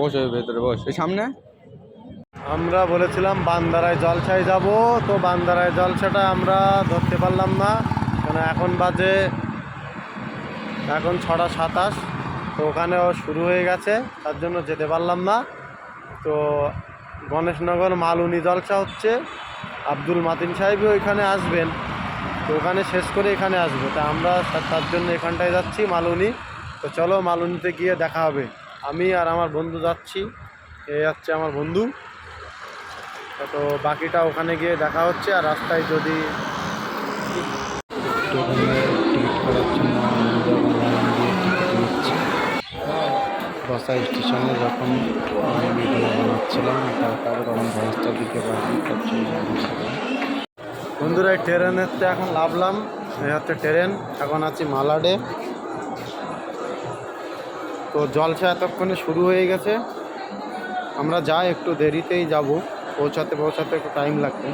বসে, ভেতরে বস। এই সামনে? আমরা বলেছিলাম বান্দারায় জলসায় যাব, তো বান্দারায় জলসাটা আমরা ধরতে পারলাম না। কেন, এখন বাজে, এখন ছটা সাতাশ, তো ওখানেও শুরু হয়ে গেছে, তার জন্য যেতে পারলাম না। তো গণেশনগর মালুনি জলসা হচ্ছে, আব্দুল মাতিন সাহেবও ওইখানে আসবেন, তো ওখানে শেষ করে এখানে আসব। তা আমরা তার জন্য এখানটায় যাচ্ছি, মালুনি। তো চলো মালুনিতে গিয়ে দেখা হবে। আমি আর আমার বন্ধু যাচ্ছি। এ যাচ্ছে আমার বন্ধু। তো বাকিটা ওখানে গিয়ে দেখা হচ্ছে আর রাস্তায় যদি বসা স্টেশনে যখন ভিডিও বানাচ্ছিলাম তারপরে তখন দিকে বন্ধুরা এই ট্রেনের তো এখন লাভলাম। এই হচ্ছে ট্রেন। এখন আছি মালাডে। তো জলসা এতক্ষণে শুরু হয়ে গেছে। আমরা যাই, একটু দেরিতেই যাব। পৌঁছাতে পৌঁছাতে একটু টাইম লাগবে।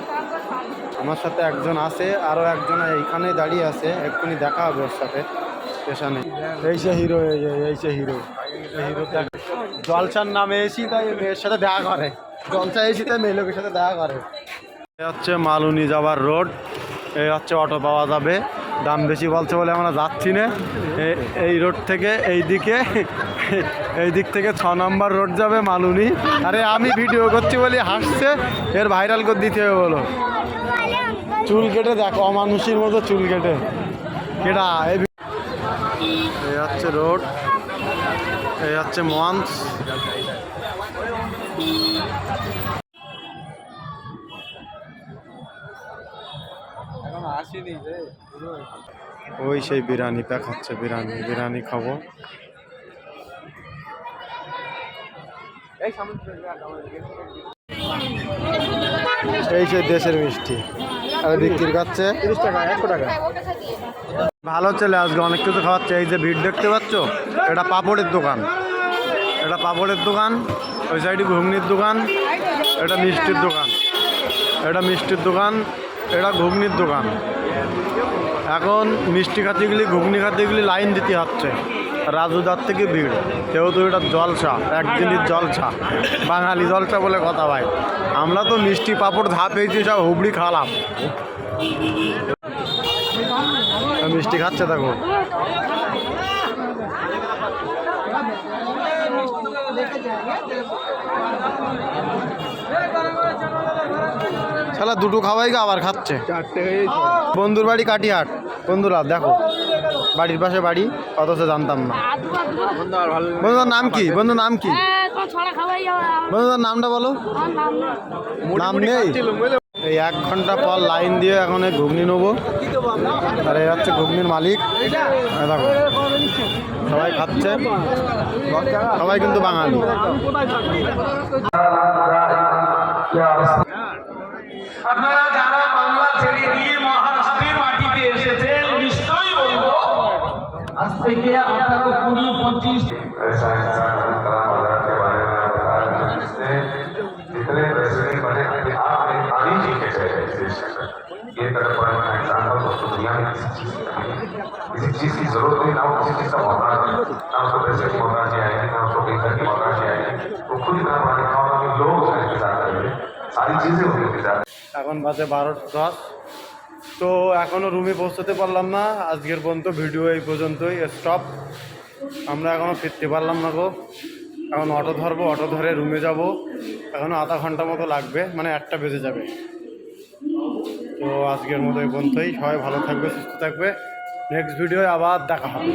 আমার সাথে একজন আছে আরও একজন এইখানেই দাঁড়িয়ে আছে। এক্ষুনি দেখা হবে ওর সাথে, স্টেশনে। এই সে হিরো এই সে হিরো হিরো জলসার নামে এসি তাই মেয়ের সাথে দেখা করে। জলসা এসি তাই মেয়ে লোকের সাথে দেখা করে। এ হচ্ছে মালুনি যাওয়ার রোড। এই হচ্ছে অটো পাওয়া যাবে। দাম বেশি বলছে বলে আমরা যাচ্ছি না। এই রোড থেকে এই দিকে এই দিক থেকে ছ নম্বর রোড যাবে মালুনি আরে আমি ভিডিও করছি বলি হাসছে, এর ভাইরাল করে দিতে হবে বলো। চুল কেটে দেখো, অমানুষের মতো চুল কেটে। কেটা এই হচ্ছে রোড, এই হচ্ছে মঞ্চ। ওই সেই বিরিয়ানি প্যাক হচ্ছে বিরিয়ানি বিরিয়ানি খাব। এই দেশের মিষ্টি। আর বিক্রি তিরিশ টাকা একশো টাকা ভালো চলে আজকে, অনেক কিছু খাওয়াচ্ছে। এই যে ভিড় দেখতে পাচ্ছ, এটা পাপড়ের দোকান। এটা পাপড়ের দোকান, ওই সাইডে ঘুগনির দোকান, এটা মিষ্টির দোকান। এটা মিষ্টির দোকান, এটা ঘুগনির দোকান। এখন মিষ্টি খাতে গেলে ঘুগনি খাতে গেলে লাইন দিতে হচ্ছে। রাজুদার থেকে ভিড় যেহেতু এটা জলসা একদিনের জলসা বাঙালি জলসা বলে কথা ভাই। আমরা তো মিষ্টি পাপড় ধাপ পেয়েছি সব হুবড়ি খালাম। মিষ্টি খাচ্ছে দেখো। শালা দুটো খাওয়াই গা আবার খাচ্ছে। বন্ধুর বাড়ি কাটিহাট। বন্ধুরা দেখো। বাড়ির পাশে বাড়ি অথচ জানতাম না। আর বন্ধুর নাম কি? বন্ধুর নাম কি? বন্ধুর নামটা বলো। নাম নেই? এই এক ঘণ্টা পর লাইন দিয়ে এখন এই ঘুগনি নেব। আর এই হচ্ছে ঘুগনির মালিক। দেখো সবাই খাচ্ছে। সবাই কিন্তু বাঙালি। আপনারা থেকে আঠারো কুড়ি পঁচিশ ऐसा इंसान अभी कलाम आजाद के बारे में आप बता रहे हैं जिसने जितने प्रेसिडेंट बने अपने आप में गांधी जी के गए इस देश में ये तरह बड़ा बड़ा एग्जाम्पल दोस्तों दुनिया में किसी चीज की नहीं है। किसी चीज की जरूरत नहीं ना वो किसी चीज का मोहताज है ना उसको पैसे की मोहताज आएगी ना उसको कहीं घर की मोहताज आएगी वो खुद इतना बड़ा लिखा होगा कि लोग उसका इंतजार करेंगे सारी चीजें उसके इंतजार এখন বাজে বারোটা দশ তো এখনও রুমে পৌঁছতে পারলাম না। আজকের পর্যন্ত ভিডিও এই পর্যন্তই স্টপ আমরা এখনও ফিরতে পারলাম না গো। এখন অটো ধরবো, অটো ধরে রুমে যাব। এখনও আধা ঘণ্টা মতো লাগবে মানে একটা বেজে যাবে। তো আজকের মতো এই পর্যন্তই। সবাই ভালো থাকবে, সুস্থ থাকবে। নেক্সট ভিডিও আবার দেখা হবে।